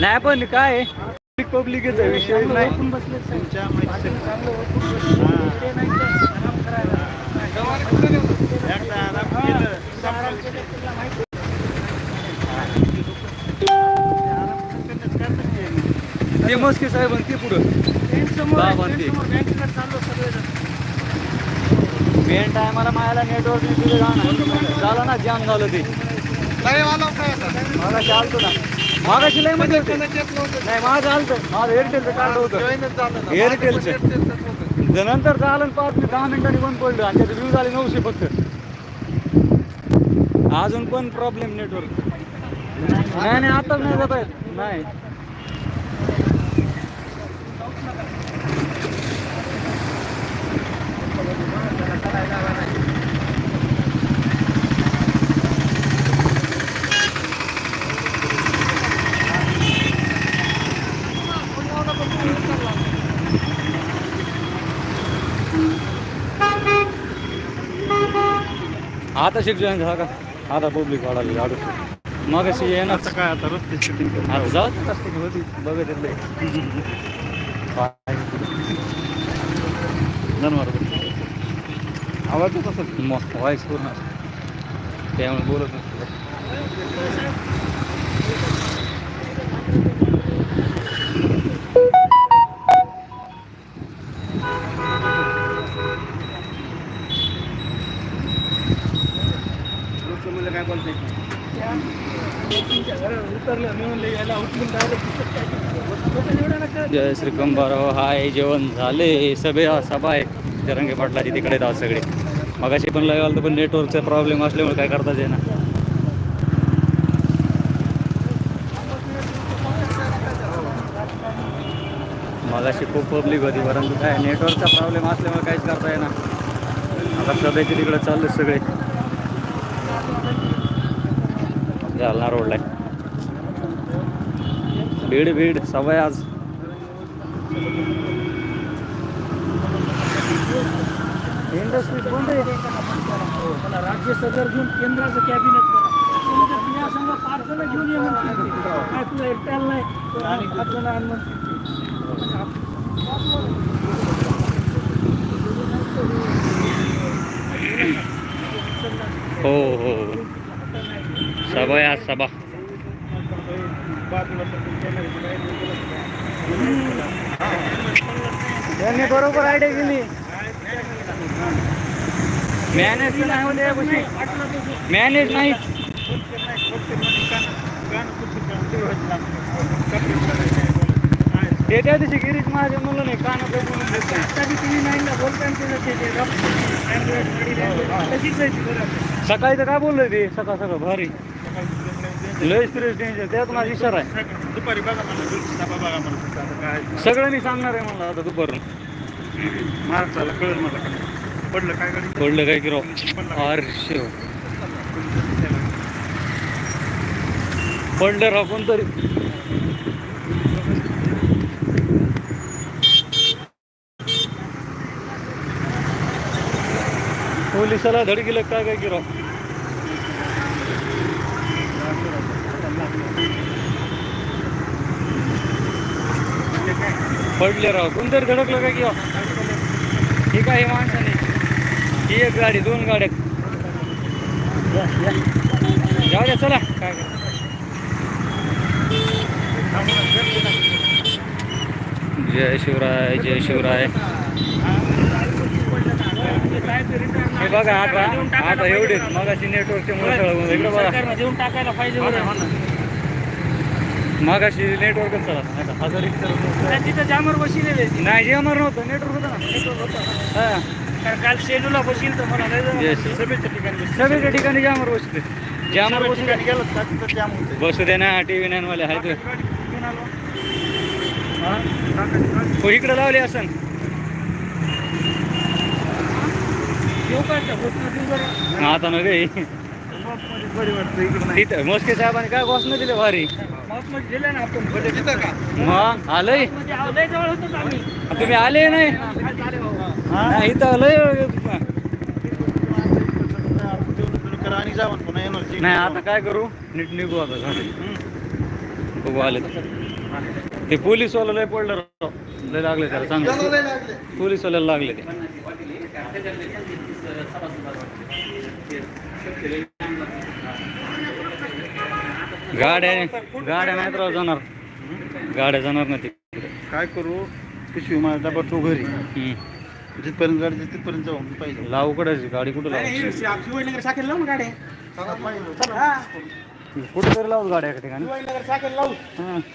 नाही पण काय? पब्लिकचा विषय नाही. ते नाही नाही. मस्के साहेब ते पुढं. मेन टायमाला मायाला नेटवर्क तिथे झालं ना जाम झालं ते. मागाशी आलतो ना मागाशी लयमध्ये होते. नाही माझं आलतं. माझं एअरटेलचं कार्ड होतं. एअरटेलचं तर नंतर झालं पाच दहा मिनिटांनी बंद पडलं आणि त्याचे व्ह्यू झाले नऊशे फक्त अजून पण प्रॉब्लेम नेटवर्क नाही नाही आताच नाही जात आहेत नाही. आता शिक्षण झालं का? आता पब्लिक वाढाली अडून मग अशी येणार काय आता रस्ते shooting आता जाऊ? होती बघत येतलंय. जनावर आवाज येत असेल मग व्हॉइस पूर्ण. त्यामुळे बोलत नसतो. जय श्री कंबाराव हाय जेवण झाले सभे सभा आहे. जरंगे पाटलाची तिकडे आहेत सगळे. मगाशी पण लय तर पण नेटवर्कचा प्रॉब्लेम असल्यामुळे काय करताच येईना. मगाशी खूप पब्लिक होती परंतु काय नेटवर्कचा प्रॉब्लेम असल्यामुळे काहीच करता येईना. आता सभेचे तिकडे चालले सगळे. जालना रोडला आहे. भीड भीड सवय आज. इंडस्ट्री राज्य सदर घेऊन केंद्राचं कॅबिनेट संघ पाच जण घेऊन ये काय तुला एकट्याला नाही आणि पाच जण आण म्हणते हो हो. सभा आहे आज सभा। त्यांनी बरोबर आयडिया केली मॅनेज तर नाही होते मॅनेज नाही. ते त्या दिवशी गिरीश माझे म्हणलं नाही कानात बोलून देत नाही. आता बी तुम्ही नाही ना बोलताना ते ते- ते रफ- Android, body language, तशीच आहे ती. बरोबर. सकाळी तर काय बोललोय ते? सकाळ सकाळ भारी. लय स्ट्रेस टेन्शन त्यात माझा इशारा आहे. दुपारी बघा म्हणलं बघा म्हणलं. आता काय सगळं मी सांगणार आहे म्हणलं आता दुपारून. महाराष्ट्राला कळलं मला काय. पडलं काय गाडी? पडलं काय की राव? हर्ष पडलं राव कोणतरी. पोलिसाला धडकीलं काय काय की राव? पडले राव. कोणतरी धडकलं की राव ही काय माणसाने. ही एक गाडी दोन गाड्या. जाऊ द्या चला. काय. जय शिवराय जय शिवराय. हे बघा आता आता एवढे मगाशी नेटवर्कचे मुळे इकडे बघा टाकायला पाहिजे बरं. मगाशी नेटवर्कच चला. हजार तिथं जामर बसलेले नाही जे अमर नव्हतं. नेटवर्क होतं ना. हा. कारण काल सेलूला बसील तर मला. सभेच्या ठिकाणी सगळ्या ठिकाणी जामर बसते जामर सभेच्या बसू ठिकाणी गेलं का तिथं जाम होते. बसू दे ना टी व्ही नाईन वाले आहेत. घेऊन आलो. हो? इकडे लावले असन? आता? न तिथं मोसके साहेबांनी काय घोषणा दिली भारी? दिले ना आपण तिथं का? मग आलंय? आव- लय जवळ होतो आम्ही तुम्ही आले नाही. नाही, इथं आलंय करा आणि जावं पुन्हा एनर्जी नाही आता काय करू? नीट निघू आता. बघू आले. ते पोलीस वाला लय पडलं राव. लय लागले त्याला चांगलं. पोलीस वाल्याला लागले ते. गाड्या गाड्या नाहीत राव जाणार. गाड्या जाणार ना तिकडे. काय करू? पिशवी माझा डबा ठेवू घरी. जिथपर्यंत गाडी जाते तिथपर्यंत जाऊ पाहिजे लावू कुठे गाडी कुठं लावू? शिवाजीनगर शाखेला लावून गाड्या? कुठे तरी लावू गाड्या एका ठिकाणी. लावू.